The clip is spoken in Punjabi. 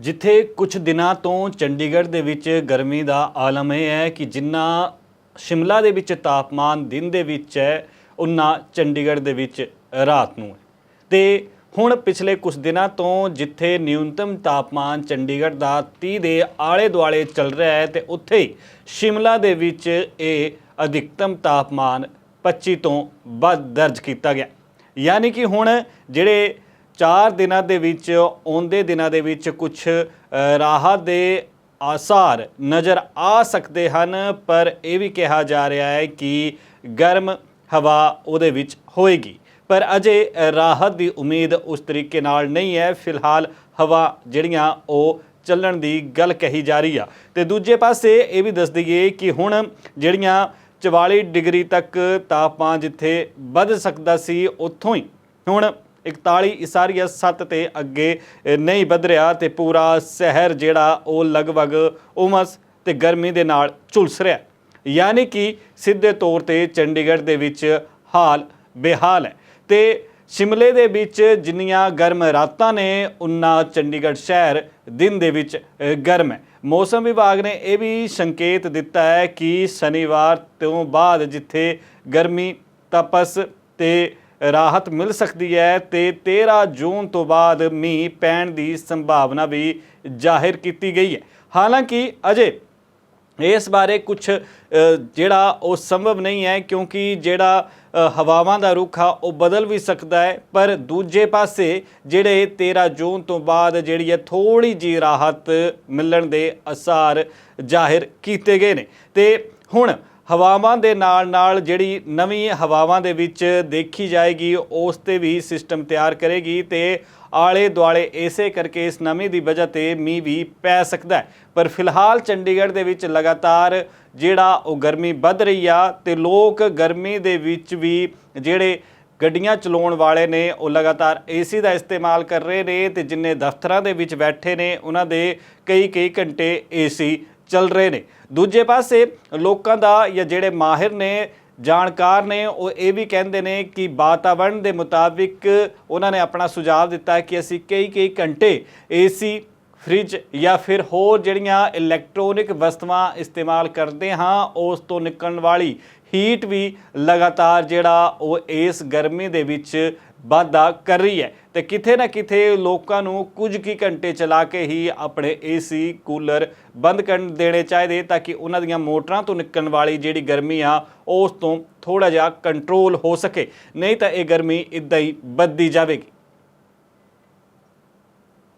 ਜਿੱਥੇ ਕੁਝ ਦਿਨਾਂ ਤੋਂ ਚੰਡੀਗੜ੍ਹ ਦੇ ਵਿੱਚ ਗਰਮੀ ਦਾ ਆਲਮ ਇਹ ਹੈ ਕਿ ਜਿੰਨਾ ਸ਼ਿਮਲਾ ਦੇ ਵਿੱਚ ਤਾਪਮਾਨ ਦਿਨ ਦੇ ਵਿੱਚ ਹੈ ਉਨਾ ਚੰਡੀਗੜ੍ਹ ਦੇ ਵਿੱਚ ਰਾਤ ਨੂੰ ਹੈ। ਤੇ ਹੁਣ ਪਿਛਲੇ ਕੁਝ ਦਿਨਾਂ ਤੋਂ ਜਿੱਥੇ ਨਿਊਨਤਮ ਤਾਪਮਾਨ ਚੰਡੀਗੜ੍ਹ ਦਾ 30 ਦੇ ਆਲੇ ਦੁਆਲੇ ਚੱਲ ਰਿਹਾ ਹੈ, ਤੇ ਉੱਥੇ ਹੀ ਸ਼ਿਮਲਾ ਦੇ ਵਿੱਚ ਇਹ ਅਧਿਕਤਮ ਤਾਪਮਾਨ 25 ਤੋਂ ਵੱਧ ਦਰਜ ਕੀਤਾ ਗਿਆ। ਯਾਨੀ ਕਿ ਹੁਣ ਜਿਹੜੇ 4 ਦਿਨਾਂ ਦੇ ਵਿੱਚ, ਆਉਂਦੇ ਦਿਨਾਂ ਦੇ ਵਿੱਚ ਕੁਝ ਰਾਹਤ ਦੇ ਆਸਾਰ ਨਜ਼ਰ ਆ ਸਕਦੇ ਹਨ, ਪਰ ਇਹ ਵੀ ਕਿਹਾ ਜਾ ਰਿਹਾ ਹੈ ਕਿ ਗਰਮ ਹਵਾ ਉਹਦੇ ਵਿੱਚ ਹੋਏਗੀ। ਪਰ ਅਜੇ ਰਾਹਤ ਦੀ ਉਮੀਦ ਉਸ ਤਰੀਕੇ ਨਾਲ ਨਹੀਂ ਹੈ। ਫਿਲਹਾਲ ਹਵਾ ਜਿਹੜੀਆਂ, ਉਹ ਚੱਲਣ ਦੀ ਗੱਲ ਕਹੀ ਜਾ ਰਹੀ ਆ। ਤੇ ਦੂਜੇ ਪਾਸੇ ਇਹ ਵੀ ਦੱਸ ਦਈਏ ਕਿ ਹੁਣ ਜਿਹੜੀਆਂ 44 ਡਿਗਰੀ ਤੱਕ ਤਾਪਮਾਨ ਜਿੱਥੇ ਵੱਧ ਸਕਦਾ ਸੀ, ਉੱਥੋਂ ਹੀ ਹੁਣ 41 ਇਸਾਰੀਆ 7 ਤੇ ਅੱਗੇ ਨਹੀਂ ਵੱਧ ਰਿਹਾ ਤੇ ਪੂਰਾ ਸ਼ਹਿਰ ਜਿਹੜਾ ਉਹ ਲਗਭਗ ਉਮਸ ਤੇ ਗਰਮੀ ਦੇ ਨਾਲ ਝੁਲਸ ਰਿਹਾ ਯਾਨੀ ਕਿ ਸਿੱਧੇ ਤੌਰ ਤੇ ਚੰਡੀਗੜ੍ਹ ਦੇ ਵਿੱਚ ਹਾਲ ਬੇਹਾਲ ਹੈ। ਤੇ ਸ਼ਿਮਲੇ ਦੇ ਵਿੱਚ ਜਿੰਨੀਆਂ ਗਰਮ ਰਾਤਾਂ ਨੇ, ਉਨਾ ਚੰਡੀਗੜ੍ਹ ਸ਼ਹਿਰ ਦਿਨ ਦੇ ਵਿੱਚ ਗਰਮ ਹੈ। ਮੌਸਮ ਵਿਭਾਗ ਨੇ ਇਹ ਵੀ ਸੰਕੇਤ ਦਿੱਤਾ ਹੈ ਕਿ ਸ਼ਨੀਵਾਰ ਤੋਂ ਬਾਅਦ ਜਿੱਥੇ ਗਰਮੀ, ਤਪਸ ਤੇ ਰਾਹਤ ਮਿਲ ਸਕਦੀ ਹੈ ਤੇ 13 ਜੂਨ ਤੋਂ ਬਾਅਦ ਮੀਂਹ ਪੈਣ ਦੀ ਸੰਭਾਵਨਾ ਵੀ ਜ਼ਾਹਿਰ ਕੀਤੀ ਗਈ ਹੈ। ਹਾਲਾਂਕਿ ਅਜੇ ਇਸ ਬਾਰੇ ਕੁਝ ਜਿਹੜਾ ਉਹ ਸੰਭਵ ਨਹੀਂ ਹੈ ਕਿਉਂਕਿ ਜਿਹੜਾ ਹਵਾਵਾਂ ਦਾ ਰੁਖ ਆ, ਉਹ ਬਦਲ ਵੀ ਸਕਦਾ ਹੈ। ਪਰ ਦੂਜੇ ਪਾਸੇ ਜਿਹੜੇ 13 ਜੂਨ ਤੋਂ ਬਾਅਦ ਜਿਹੜੀ ਹੈ ਥੋੜੀ ਜੀ ਰਾਹਤ ਮਿਲਣ ਦੇ ਅਸਾਰ ਜ਼ਾਹਿਰ ਕੀਤੇ ਗਏ ਨੇ। ਤੇ ਹੁਣ ਹਵਾਵਾਂ ਦੇ ਨਾਲ ਨਾਲ ਜਿਹੜੀ ਨਵੀਂ ਹਵਾਵਾਂ ਦੇ ਵਿੱਚ ਦੇਖੀ ਜਾਏਗੀ, ਉਸ ਤੇ ਵੀ ਸਿਸਟਮ ਤਿਆਰ ਕਰੇਗੀ ਤੇ ਆਲੇ ਦੁਆਲੇ ਇਸੇ ਕਰਕੇ ਇਸ ਨਮੀ ਦੀ ਵਜ੍ਹਾ ਤੇ ਮੀਂਹ ਵੀ ਪੈ ਸਕਦਾ ਹੈ। ਪਰ ਫਿਲਹਾਲ ਚੰਡੀਗੜ੍ਹ ਦੇ ਵਿੱਚ ਲਗਾਤਾਰ ਜਿਹੜਾ ਉਹ ਗਰਮੀ ਵੱਧ ਰਹੀ ਆ ਤੇ ਲੋਕ ਗਰਮੀ ਦੇ ਵਿੱਚ ਵੀ ਜਿਹੜੇ ਗੱਡੀਆਂ ਚਲਾਉਣ ਵਾਲੇ ਨੇ, ਉਹ ਲਗਾਤਾਰ ਏਸੀ ਦਾ ਇਸਤੇਮਾਲ ਕਰ ਰਹੇ ਨੇ ਤੇ ਜਿੰਨੇ ਦਫ਼ਤਰਾਂ ਦੇ ਵਿੱਚ ਬੈਠੇ ਨੇ, ਉਹਨਾਂ ਦੇ ਕਈ ਕਈ ਘੰਟੇ ਏਸੀ ਚੱਲ ਰਹੇ ਨੇ। ਦੂਜੇ ਪਾਸੇ ਲੋਕਾਂ ਦਾ ਜਾਂ ਜਿਹੜੇ ਮਾਹਿਰ ਨੇ, ਜਾਣਕਾਰ ਨੇ, ਉਹ ਇਹ ਵੀ ਕਹਿੰਦੇ ਨੇ ਕਿ ਵਾਤਾਵਰਣ ਦੇ ਮੁਤਾਬਿਕ ਉਹਨਾਂ ਨੇ ਆਪਣਾ ਸੁਝਾਅ ਦਿੱਤਾ ਕਿ ਅਸੀਂ ਕਈ ਕਈ ਘੰਟੇ ਏਸੀ, ਫ੍ਰਿਜ ਜਾਂ ਫਿਰ ਹੋਰ ਜਿਹੜੀਆਂ ਇਲੈਕਟ੍ਰੋਨਿਕ ਵਸਤੂਆਂ ਇਸਤੇਮਾਲ ਕਰਦੇ ਹਾਂ, ਉਸ ਤੋਂ ਨਿਕਲਣ ਵਾਲੀ ਹੀਟ ਵੀ ਲਗਾਤਾਰ ਜਿਹੜਾ ਉਹ ਇਸ ਗਰਮੀ ਦੇ ਵਿੱਚ ਵਾਧਾ ਕਰ ਰਹੀ ਹੈ। ਤੇ ਕਿਥੇ ਨਾ ਕਿਥੇ ਲੋਕਾਂ ਨੂੰ ਕੁਝ ਕੀ ਘੰਟੇ ਚਲਾ ਕੇ ਹੀ ਆਪਣੇ ਏਸੀ, ਕੂਲਰ ਬੰਦ ਕਰਨ ਦੇਣੇ ਚਾਹੀਦੇ ਤਾਂ ਕਿ ਉਹਨਾਂ ਦੀਆਂ ਮੋਟਰਾਂ ਤੋਂ ਨਿਕਲਣ ਵਾਲੀ ਜਿਹੜੀ ਗਰਮੀ ਆ, ਉਸ ਤੋਂ ਥੋੜਾ ਜਿਹਾ ਕੰਟਰੋਲ ਹੋ ਸਕੇ। ਨਹੀਂ ਤਾਂ ਇਹ ਗਰਮੀ ਇਦਾਂ ਹੀ ਵੱਧਦੀ ਜਾਵੇਗੀ।